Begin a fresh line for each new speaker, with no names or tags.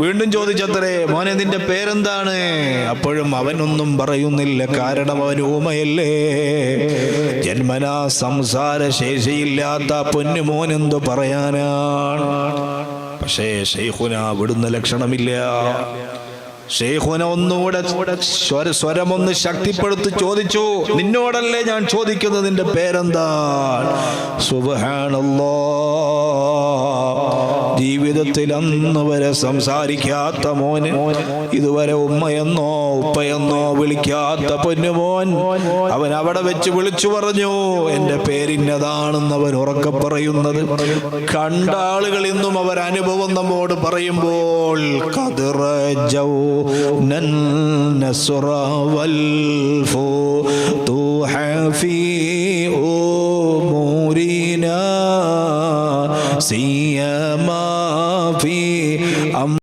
വീണ്ടും ചോദിച്ചത്രേ മോനെ നിന്റെ പേരെന്താണ്? അപ്പോഴും അവനൊന്നും പറയുന്നില്ല കാരണം അവൻ ഊമയല്ലേ ജന്മനാ സംസാര ശേഷിയില്ലാത്ത പൊന്നു എന്തു പറയാനാണ്? പക്ഷേ ഷെയ്ഖുന വിടുന്ന ലക്ഷണമില്ല. ഷെയ്ഖുന ഒന്നുകൂടെ സ്വര സ്വരമൊന്ന് ശക്തിപ്പെടുത്തി ചോദിച്ചു. നിന്നോടല്ലേ ഞാൻ ചോദിക്കുന്നത്? നിന്റെ പേരെന്താ സുബ്ഹാനല്ലാ. ജീവിതത്തിൽ അന്ന് വരെ സംസാരിക്കാത്ത മോന് ഇതുവരെ ഉമ്മയെന്നോ ഉപ്പയെന്നോ വിളിക്കാത്ത പൊന്നുമോൻ അവൻ അവിടെ വെച്ച് വിളിച്ചു പറഞ്ഞു എന്റെ പേരിന്നതാണെന്ന് അവൻ ഉറക്കെ പറയുന്നത്. കണ്ട ആളുകൾ ഇന്നും അവർ അനുഭവം നമ്മോട് പറയുമ്പോൾ കതിറജൗ سيما في أمر